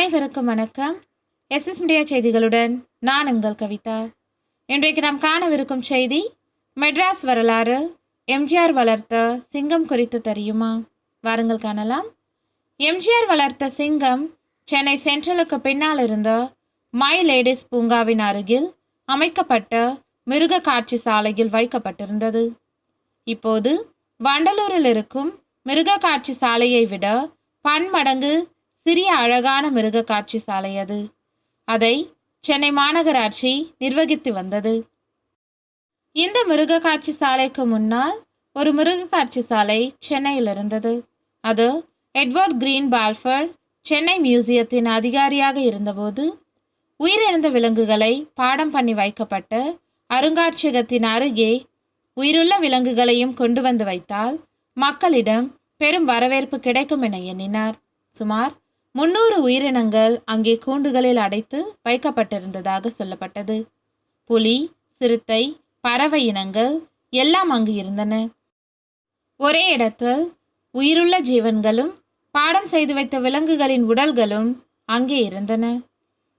அனைவருக்கும் வணக்கம். SS media செய்திகளுடன் நான் உங்கள் கவிதா. இன்றைக்கு நாம் காணவிருக்கும் செய்தி மெட்ராஸ் வரலாறு எம்ஜிஆர் வளர்த்த சிங்கம் குறித்து தெரியுமா? வாருங்கள் காணலாம். எம்ஜிஆர் வளர்த்த சிங்கம் சென்னை சென்ட்ரலுக்கு பின்னால் இருந்த மை லேடிஸ் பூங்காவின் அருகில் அமைக்கப்பட்ட மிருக காட்சி சாலையில் வைக்கப்பட்டிருந்தது. இப்போது வண்டலூரில் இருக்கும் மிருக காட்சி சாலையை விட பன்மடங்கு சிறிய அழகான மிருக காட்சி சாலை அது. அதை சென்னை மாநகராட்சி நிர்வகித்து வந்தது. இந்த மிருக காட்சி சாலைக்கு முன்னால் ஒரு மிருக காட்சி சாலை சென்னையில் இருந்தது. அது எட்வர்ட் கிரீன் பால்ஃபர்ட் சென்னை மியூசியத்தின் அதிகாரியாக இருந்தபோது உயிரிழந்த விலங்குகளை பாடம் பண்ணி வைக்கப்பட்ட அருங்காட்சியகத்தின் அருகே உயிருள்ள விலங்குகளையும் கொண்டு வந்து வைத்தால் மக்களிடம் பெரும் வரவேற்பு கிடைக்கும் என எண்ணினார். சுமார் முன்னூறு உயிரினங்கள் அங்கே கூண்டுகளில் அடைத்து வைக்கப்பட்டிருந்ததாக சொல்லப்பட்டது. புலி சிறுத்தை பறவை இனங்கள் எல்லாம் அங்கு இருந்தன. ஒரே இடத்தில் உயிருள்ள ஜீவன்களும் பாடம் செய்து வைத்த விலங்குகளின் உடல்களும் அங்கே இருந்தன.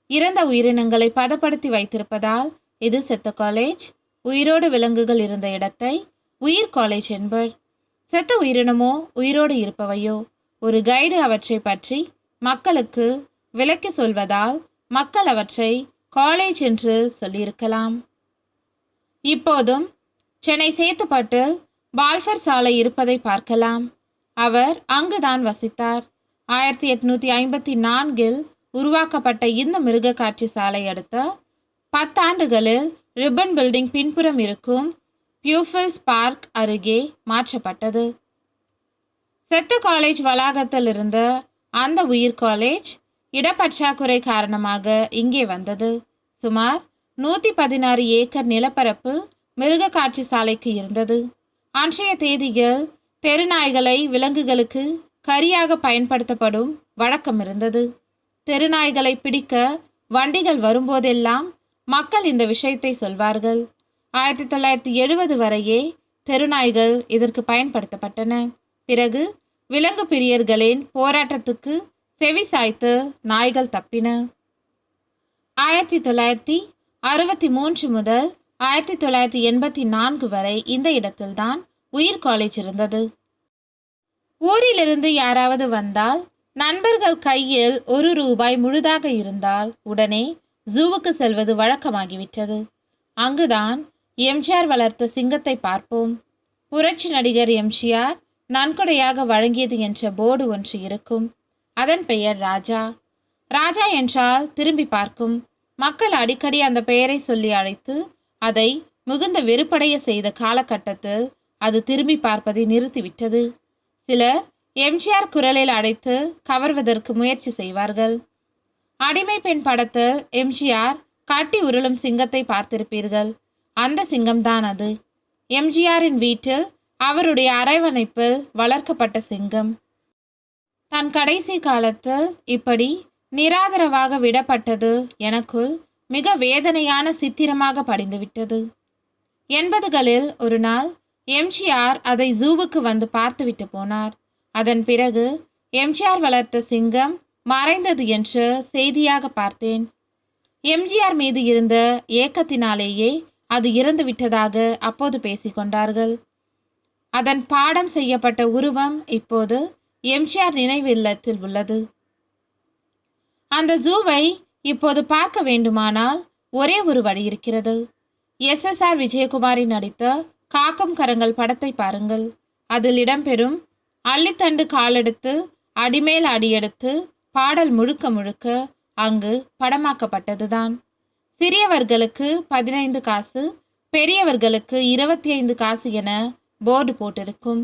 இறந்த உயிரினங்களை பதப்படுத்தி வைத்திருப்பதால் இது செத்த காலேஜ் உயிரோடு விலங்குகள் இருந்த இடத்தை உயிர் காலேஜ் என்பர். செத்த உயிரினமோ உயிரோடு இருப்பவையோ ஒரு கைடு அவற்றை பற்றி மக்களுக்கு விலக்கி சொல்வதால் மக்கள் அவற்றை காலேஜ் என்று சொல்லியிருக்கலாம். இப்போதும் சென்னை சேத்துப்பட்டில் பால்ஃபர் சாலை இருப்பதை பார்க்கலாம். அவர் அங்குதான் வசித்தார். ஆயிரத்தி எட்நூத்தி ஐம்பத்தி நான்கில் உருவாக்கப்பட்ட இந்த மிருக காட்சி சாலை அடுத்த பத்தாண்டுகளில் ரிப்பன் பில்டிங் பின்புறம் இருக்கும் பியூஃபில்ஸ் பார்க் அருகே மாற்றப்பட்டது. செத்து காலேஜ் வளாகத்தில் இருந்த அந்த உயிர் காலேஜ் இடப்பற்றாக்குறை காரணமாக இங்கே வந்தது. சுமார் நூற்றி பதினாறு ஏக்கர் நிலப்பரப்பு மிருக காட்சி சாலைக்கு இருந்தது. அன்றைய தேதியில் தெருநாய்களை விலங்குகளுக்கு கரியாக பயன்படுத்தப்படும் வழக்கம் இருந்தது. தெருநாய்களை பிடிக்க வண்டிகள் வரும்போதெல்லாம் மக்கள் இந்த விஷயத்தை சொல்வார்கள். ஆயிரத்தி தொள்ளாயிரத்தி எழுபது வரையே தெருநாய்கள் இதற்கு பயன்படுத்தப்பட்டன. பிறகு விலங்கு பிரியர்களின் போராட்டத்துக்கு செவி சாய்த்து நாய்கள் தப்பின. ஆயிரத்தி தொள்ளாயிரத்தி அறுபத்தி மூன்று முதல் ஆயிரத்தி தொள்ளாயிரத்தி எண்பத்தி நான்கு வரை இந்த இடத்தில்தான் உயிர் காலேஜ் இருந்தது. ஊரிலிருந்து யாராவது வந்தால் நண்பர்கள் கையில் ஒரு ரூபாய் முழுதாக இருந்தால் உடனே ஜூவுக்கு செல்வது வழக்கமாகிவிட்டது. அங்குதான் எம்ஜிஆர் வளர்த்த சிங்கத்தை பார்ப்போம். புரட்சி நடிகர் எம்ஜிஆர் நன்கொடையாக வழங்கியது என்ற போர்டு ஒன்று இருக்கும். அதன் பெயர் ராஜா. ராஜா என்றால் திரும்பி பார்க்கும். மக்கள் அடிக்கடி அந்த பெயரை சொல்லி அழைத்து அதை மிகுந்த வெறுப்படைய செய்த காலகட்டத்தில் அது திரும்பி பார்ப்பதை நிறுத்திவிட்டது. சிலர் எம்ஜிஆர் குரலில் அடைத்து கவர்வதற்கு முயற்சி செய்வார்கள். அடிமை பெண் படத்தில் எம்ஜிஆர் கட்டி உருளும் சிங்கத்தை பார்த்திருப்பீர்கள். அந்த சிங்கம்தான் அது. எம்ஜிஆரின் வீட்டில் அவருடைய அரவணைப்பில் வளர்க்கப்பட்ட சிங்கம். தன் கடைசி காலத்தில் இப்படி நிராதரவாக விடப்பட்டது எனக்குள் மிக வேதனையான சித்திரமாக படிந்துவிட்டது. எண்பதுகளில் ஒரு நாள் எம்ஜிஆர் அதை ஜூவுக்கு வந்து பார்த்துவிட்டு போனார். அதன் பிறகு எம்ஜிஆர் வளர்த்த சிங்கம் மறைந்தது என்று செய்தியாக பார்த்தேன். எம்ஜிஆர் மீது இருந்த ஏக்கத்தினாலேயே அது இறந்து விட்டதாக அப்போது பேசிக்கொண்டார்கள். அதன் பாடம் செய்யப்பட்ட உருவம் இப்போது எம்ஜிஆர் நினைவு இல்லத்தில் உள்ளது. அந்த ஜூவை இப்போது பார்க்க வேண்டுமானால் ஒரே ஒரு வழி இருக்கிறது. எஸ் எஸ் ஆர் விஜயகுமாரி நடித்த காக்கம் கரங்கள் படத்தை பாருங்கள். அதில் இடம்பெறும் அள்ளித்தண்டு காலெடுத்து அடிமேல் அடியெடுத்து பாடல் முழுக்க முழுக்க அங்கு படமாக்கப்பட்டதுதான். சிறியவர்களுக்கு பதினைந்து காசு பெரியவர்களுக்கு இருபத்தி ஐந்து காசு என போர்டு போட்டிருக்கும்.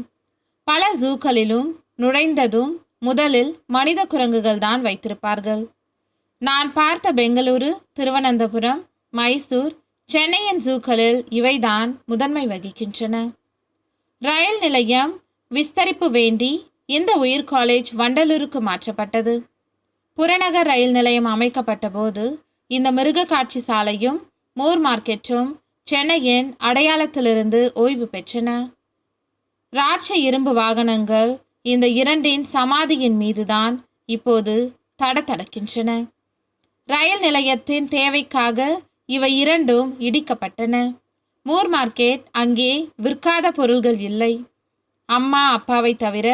பல ஜூக்களிலும் நுழைந்ததும் முதலில் மனித குரங்குகள் தான் வைத்திருப்பார்கள். நான் பார்த்த பெங்களூரு திருவனந்தபுரம் மைசூர் சென்னையின் ஜூக்களில் இவைதான் முதன்மை வகிக்கின்றன. ரயில் நிலையம் விஸ்தரிப்பு வேண்டி இந்த உயிர் காலேஜ் வண்டலூருக்கு மாற்றப்பட்டது. புறநகர் ரயில் நிலையம் அமைக்கப்பட்ட போது இந்த மிருக காட்சி சாலையும் மோர் மார்க்கெட்டும் சென்னையின் அடையாளத்திலிருந்து ஓய்வு பெற்றன. ராட்ச இரும்பு வாகனங்கள் இந்த இரண்டின் சமாதியின் மீதுதான் இப்போது தடதடக்கின்றன ரயில் நிலையத்தின் தேவைக்காக இவை இரண்டும் இடிக்கப்பட்டன. மூர் மார்க்கெட் அங்கே விற்காத பொருள்கள் இல்லை. அம்மா அப்பாவை தவிர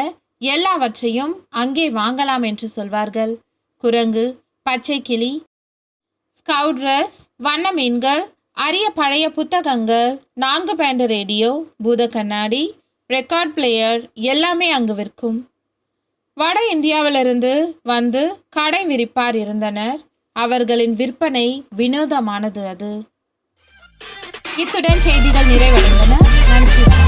எல்லாவற்றையும் அங்கே வாங்கலாம் என்று சொல்வார்கள். குரங்கு பச்சை கிளி ஸ்கவுட்ரஸ் வண்ண மீன்கள் அரிய பழைய புத்தகங்கள் நான்கு பேண்டு ரேடியோ பூத கண்ணாடி ரெக்கார்ட் பிளேயர் எல்லாமே அங்கு விற்கும். வட இந்தியாவிலிருந்து வந்து கடை விரிப்பார் இருந்தனர். அவர்களின் விற்பனை வினோதமானது அது. இத்துடன் செய்திகள் நிறைவடைந்தன. நன்றி.